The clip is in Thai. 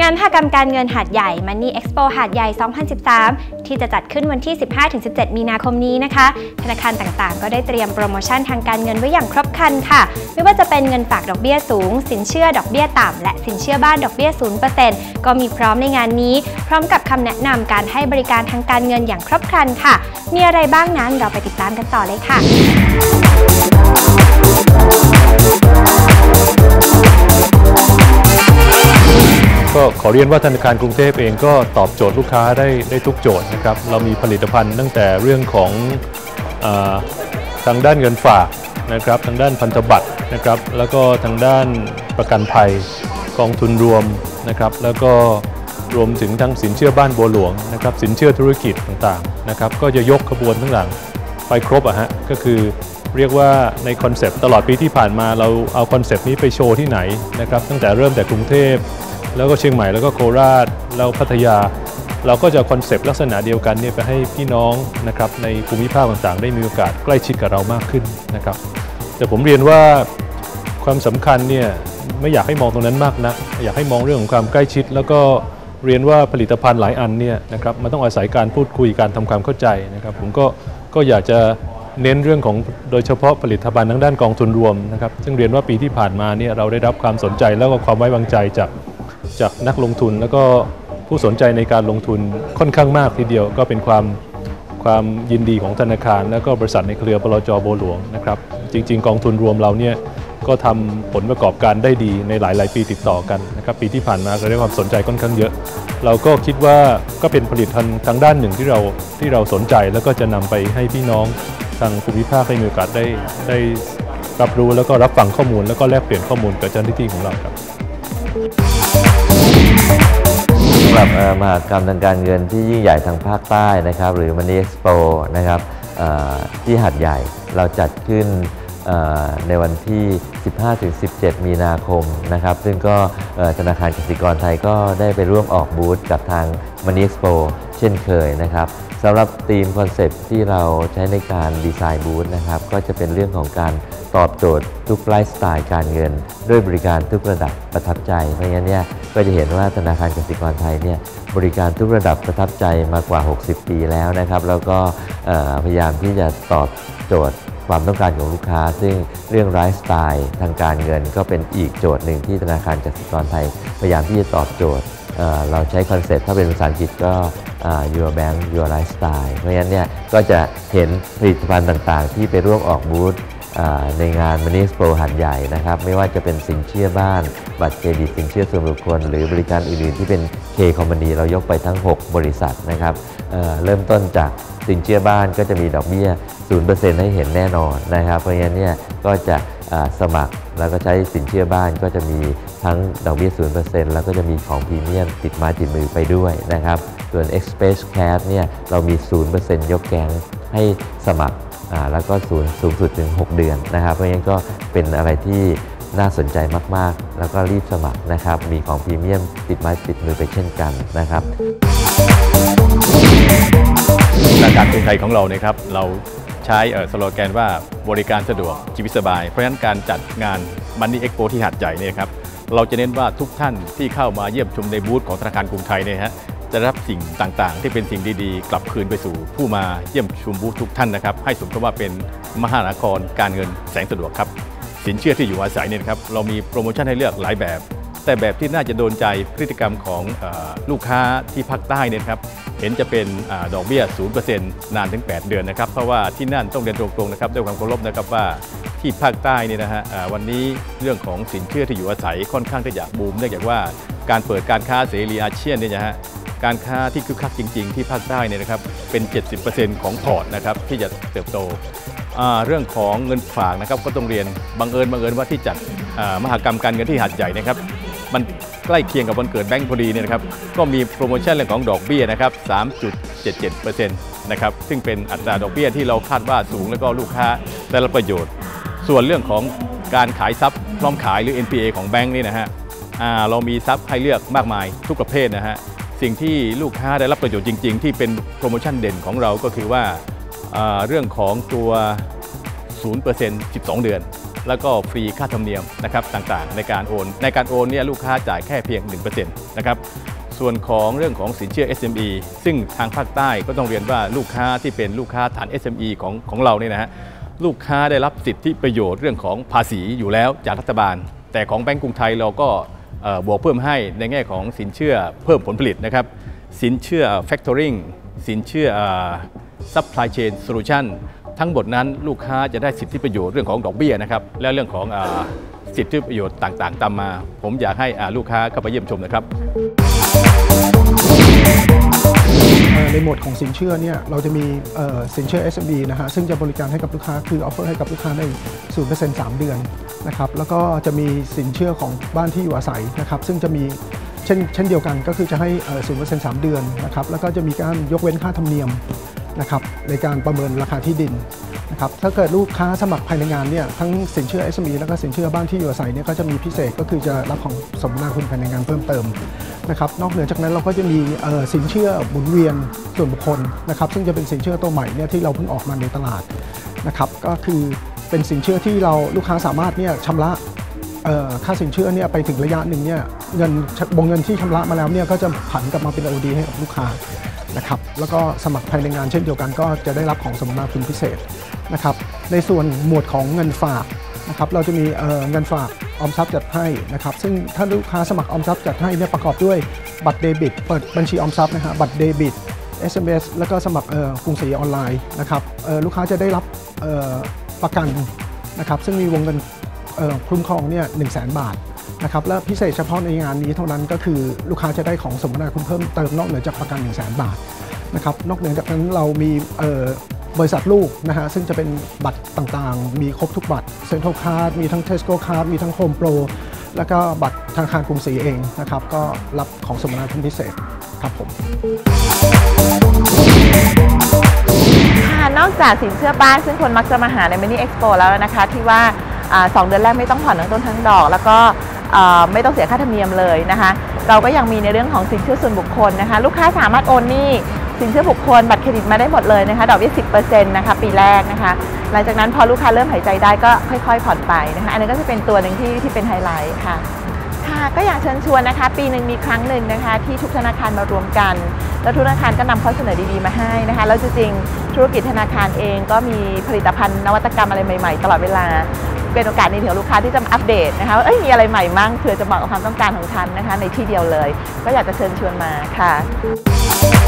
งานมหกรรมการเงินหาดใหญ่ Money Expo หาดใหญ่ 2013 ที่จะจัดขึ้นวันที่ 15-17 มีนาคมนี้นะคะ ธนาคารต่างๆ ก็ได้เตรียมโปรโมชั่นทางการเงินไว้อย่างครบครันค่ะ ไม่ว่าจะเป็นเงินฝากดอกเบี้ยสูง สินเชื่อดอกเบี้ยต่ำ และสินเชื่อบ้านดอกเบี้ย 0%ก็มีพร้อมในงานนี้ พร้อมกับคำแนะนำการให้บริการทางการเงินอย่างครบครันค่ะ มีอะไรบ้างนั้นเราไปติดตามกันต่อเลยค่ะ ก็ขอเรียนว่าธนาคารกรุงเทพเองก็ตอบโจทย์ลูกค้าได้ได้ทุกโจทย์นะครับ เรามีผลิตภัณฑ์ตั้งแต่เรื่องของอทางด้านเงินฝากนะครับ ทางด้านพันธบัตรนะครับ แล้วก็ทางด้านประกันภัยกองทุนรวมนะครับ แล้วก็รวมถึงทั้งสินเชื่อบ้านบัวหลวงนะครับ สินเชื่อธุรกิจต่างๆนะครับ ก็จะยกขบวนทั้งหลังไปครบอะฮะ ก็คือเรียกว่าในคอนเซปต์ตลอดปีที่ผ่านมาเราเอาคอนเซปต์นี้ไปโชว์ที่ไหนนะครับ ตั้งแต่เริ่มแต่กรุงเทพ แล้วก็เชียงใหม่แล้วก็โคราชแล้วพัทยา เราก็จะคอนเซปต์ลักษณะเดียวกันเนี่ยไปให้พี่น้องนะครับในภูมิภาคต่างๆ ได้มีโอกาสใกล้ชิดกับเรามากขึ้นนะครับ แต่ผมเรียนว่าความสำคัญเนี่ยไม่อยากให้มองตรงนั้นมากนะอยากให้มองเรื่องของความใกล้ชิด แล้วก็เรียนว่าผลิตภัณฑ์หลายอันเนี่ยนะครับมันต้องอาศัยการพูดคุยการทำความเข้าใจนะครับ ผมก็ก็อยากจะเน้นเรื่องของโดยเฉพาะผลิตภัณฑ์ทางด้านกองทุนรวมนะครับซึ่งเรียนว่าปีที่ผ่านมาเนี่ยเราได้รับความสนใจแล้วก็ความไว้วางใจจาก จากนักลงทุนแล้วก็ผู้สนใจในการลงทุนค่อนข้างมากทีเดียวก็เป็นความความยินดีของธนาคาร แล้วก็บริษัทในเครือบลจโบหลวงนะครับจริง ๆ กองทุนรวมเราเนี่ยก็ทำผลประกอบการได้ดีในหลาย ๆ ปีติดต่อกันนะครับปีที่ผ่านมาก็ได้ความสนใจค่อนข้างเยอะ เราก็คิดว่าก็เป็นผลิตภัณฑ์ทางด้านหนึ่งที่เราที่เราสนใจแล้วก็จะนำไปให้พี่น้องทางภูมิภาคได้มีโอกาสได้ได้รับรู้แล้วก็รับฟังข้อมูล แล้วก็แลกเปลี่ยนข้อมูลกับเจ้าหน้าที่ของเราครับ สำหรับมหากรรมทางการเงินที่ยิ่งใหญ่ทางภาคใต้นะครับ หรือ Money Expo นะครับที่หัดใหญ่เราจัดขึ้นในวันที่ 15-17 มีนาคมนะครับ ซึ่งก็ธนาคารกสิกรไทยก็ได้ไปร่วมออกบูธกับทาง Money Expo เช่นเคยนะครับสำหรับธีมคอนเซปต์ที่เราใช้ในการดีไซน์บูธนะครับ ก็จะเป็นเรื่องของการ ตอบโจทย์ทุกไลฟ์สไตล์การเงิน ด้วยบริการทุกระดับประทับใจ เพราะงั้นเนี่ยก็จะเห็นว่าธนาคารกสิกรไทยเนี่ยบริการทุกระดับประทับใจมากว่า 60 ปีแล้วนะครับแล้วก็พยายามที่จะตอบโจทย์ความต้องการของลูกค้า ซึ่งเรื่องไลฟ์สไตล์ทางการเงิน ก็เป็นอีกโจทย์หนึ่งที่ธนาคารกสิกรไทย พยายามที่จะตอบโจทย์เราใช้คอนเซ็ปต์ถ้าเป็นภาษาอังกฤษก็ your bank your lifestyle เพราะฉะนั้นเนี่ยก็จะเห็นผลิตภัณฑ์ต่างๆ ที่ไปร่วมออกบูธ ในงาน Money Expo หัดใหญ่นะครับ ไม่ว่าจะเป็นสินเชื่อบ้าน บัตรเครดิตสินเชื่อส่วนบุคคล หรือบริการอื่นๆ ที่เป็น K Company เรายกไปทั้ง 6 บริษัทนะครับเเริ่มต้นจากสินเชื่อบ้านก็จะมีดอกเบี้ย 0%ให้เห็นแน่นอนนะครับ เพราะฉะนั้นเนี่ยก็จะสมัครแล้วก็ใช้สินเชื่อบ้านก็จะมีทั้งดอกเบี้ย 0%แล้วก็จะมีของพรีเมียมติดไม้ติดมือไปด้วยนะครับ ส่วน Express Cash เนี่ยเรามี 0%ยกแก๊งให้สมัคร แล้วก็ศูนย์สูงสุดถึง 6 เดือนนะครับ เพราะฉะนั้นก็เป็นอะไรที่น่าสนใจมากๆ แล้วก็รีบสมัครนะครับ มีของพรีเมียมติดไม้ติดมือไปเช่นกันนะครับธนาคารกรุงไทยของเราเนี่ยครับ เราใช้เออสโลแกนว่าบริการสะดวกชีวิตสบาย เพราะฉะนั้นการจัดงานมันนี่เอ็กโปที่หาดใหญ่เนี่ยครับ เราจะเน้นว่าทุกท่านที่เข้ามาเยี่ยมชมในบูธของธนาคารกรุงไทยเนี่ยฮะ จะรับสิ่งต่างๆ ที่เป็นสิ่งดีๆ กลับคืนไปสู่ผู้มาเยี่ยมชมบูธทุกท่านนะครับ ให้สมกับว่าเป็นมหานครการเงินแสงสะดวกครับ สินเชื่อที่อยู่อาศัยเนี่ยครับเรามีโปรโมชั่นให้เลือกหลายแบบ แต่แบบที่น่าจะโดนใจพฤติกรรมของอลูกค้าที่ภาคใต้เนี่ยครับเห็นจะเป็นอดอกเบี้ย 0%นานถึง 8 เดือนนะครับเพราะว่าที่นั่นต้องเรียนตรงๆนะครับด้วยความเคารพนะครับว่าที่ภาคใต้เนี่ยนะฮะวันนี้เรื่องของสินเชื่อที่อยู่อาศัยค่อนข้างที่จะบูมเนื่องจากว่าการเปิดการค้าเสรีอาเซียนเนี่ยนะฮะ การค้าที่คึกคักจริง ๆ ที่ภาคใต้เนี่ยนะครับเป็น 70%ของพอร์ตนะครับที่จะเติบโตเรื่องของเงินฝากนะครับก็ต้องเรียนบังเอิญบังเอิญว่าที่จัดมหากรรมการเงินที่หาดใหญ่นะครับมันใกล้เคียงกับวันเกิดแบงก์พอดีเนี่ยนะครับก็มีโปรโมชั่นเรื่องของดอกเบี้ยนะครับ3.77%นะครับซึ่งเป็นอัตราดอกเบี้ยที่เราคาดว่าสูงแล้วก็ลูกค้าได้รับประโยชน์ ส่วนเรื่องของการขายทรัพย์พร้อมขายหรือ NPA ของแบงก์นี่นะฮะเรามีทรัพย์ให้เลือกมากมายทุกประเภทนะฮะ สิ่งที่ลูกค้าได้รับประโยชน์จริง ๆ ที่เป็นโปรโมชั่นเด่นของเราก็คือว่าเรื่องของตัว 0% 12 เดือน แล้วก็ฟรีค่าธรรมเนียมนะครับต่างๆ ในการโอน ในการโอนเนี่ยลูกค้าจ่ายแค่เพียง 1%นะครับส่วนของเรื่องของสินเชื่อ SME ซึ่งทางภาคใต้ก็ต้องเรียนว่าลูกค้าที่เป็นลูกค้าฐาน SME ของของเราเนี่ยนะฮะลูกค้าได้รับสิทธิประโยชน์เรื่องของภาษีอยู่แล้วจากรัฐบาล แต่ของแบงก์กรุงไทยเราก็ บวกเพิ่มให้ในแง่ของสินเชื่อเพิ่มผลผลิตนะครับ สินเชื่อ factoring สินเชื่อ supply chain solution ทั้งหมดนั้นลูกค้าจะได้สิทธิประโยชน์เรื่องของดอกเบี้ยนะครับและเรื่องของอสิทธิประโยชน์ต่างๆ ตามมา ผมอยากให้ลูกค้าเข้าไปเยี่ยมชมนะครับ ในโหมดของสินเชื่อเนี่ยเราจะมีสินเชื่อ SME นะฮะซึ่งจะบริการให้กับลูกค้าคือออฟเฟอร์ให้กับลูกค้าใน 0% 3 เดือนนะครับแล้วก็จะมีสินเชื่อของบ้านที่อยู่อาศัยนะครับซึ่งจะมีเช่นเช่นเดียวกันก็คือจะให้เอ่อ0% 3 เดือนนะครับแล้วก็จะมีการยกเว้นค่าธรรมเนียม นะครับในการประเมินราคาที่ดินนะครับถ้าเกิดลูกค้าสมัครภายในงานเนี่ยทั้งสินเชื่อ SME แล้วก็สินเชื่อบ้านที่อยู่อาศัยเนี่ยก็จะมีพิเศษก็คือจะรับของสมนาคุณภายในงานเพิ่มเติมนะครับนอกเหนือจากนั้นเราก็จะมีสินเชื่อหมุนเวียนส่วนบุคคลนะครับซึ่งจะเป็นสินเชื่อตัวใหม่เนี่ยที่เราเพิ่งออกมาในตลาดนะครับก็คือเป็นสินเชื่อที่เราลูกค้าสามารถเนี่ยชำระค่าสินเชื่อเนี่ยไปถึงระยะหนึ่งเนี่ยเงินวงเงินที่ชำระมาแล้วเนี่ยก็จะผันกลับมาเป็น OD ให้กับลูกค้า นะครับแล้วก็สมัครภายในงานเช่นเดียวกันก็จะได้รับของสมนาคุณพิเศษนะครับในส่วนหมวดของเงินฝากนะครับเราจะมีเเงินฝากออมทรัพย์จัดให้นะครับซึ่งถ้าลูกค้าสมัครออมทรัพย์จัดให้เนี่ยประกอบด้วยบัตรเดบิต เปิดบัญชีออมทรัพย์นะฮะบัตรเดบิต SMS แล้วก็สมัครกรุงศรีออนไลน์นะครับลูกค้าจะได้รับประกันนะครับซึ่งมีวงเงินคุ้มครองเนี่ยหนึ่งแสนบาท นะครับและพิเศษเฉพาะในงานนี้เท่านั้นก็คือลูกค้าจะได้ของสมนาคุณเพิ่มเติมนอกเหนือจากประกัน 1 0 0 0 0แบาทนะครับนอกเหนือจากนั้นเรามีบริษัทลูกนะฮะซึ่งจะเป็นบัตรต่างๆ มีครบทุกบัตรเซ็นทรัลคาร์ดมีทั้งเทสโก้คาร์ดมีทั้งโฮมโปรแล้วก็บัตรธนาคารกรุงศรีเองนะครับก็รับของสมนาคุณพิเศษครับผมนอกจากสินเชื่อบ้านซึ่งคนมักจะมาหาในมินิเอ็กซ์โปแล้วนะคะ ที่ว่าสองเดือนแรกไม่ต้องผ่อนทั้งต้นทั้งดอก แล้วก็ ไม่ต้องเสียค่าธรรมเนียมเลยนะคะ เราก็ยังมีในเรื่องของสินเชื่อส่วนบุคคลนะคะ ลูกค้าสามารถโอนหนี้สินเชื่อบุคคลบัตรเครดิตมาได้หมดเลยนะคะ ดอกเบี้ย 10%นะคะ ปีแรกนะคะ หลังจากนั้นพอลูกค้าเริ่มหายใจได้ก็ค่อยๆผ่อนไปนะคะ อันนี้ก็จะเป็นตัวหนึ่งที่ที่เป็นไฮไลท์ค่ะ ค่ะ ก็อยากเชิญชวนนะคะ ปีหนึ่งมีครั้งหนึ่งนะคะ ที่ทุกธนาคารมารวมกัน แล้วทุกธนาคารก็นำข้อเสนอดีๆมาให้นะคะ แล้วจริงๆธุรกิจธนาคารเองก็มีผลิตภัณฑ์นวัตกรรมอะไรใหม่ ๆ ตลอดเวลา เป็นโอกาสในเถียวลูกค้าที่จะมาอัปเดตนะคะว่าเอ้ยมีอะไรใหม่มั่งเผื่อจะเหมาะกับความต้องการของท่านนะคะ ในที่เดียวเลย ก็อยากจะเชิญชวนมาค่ะ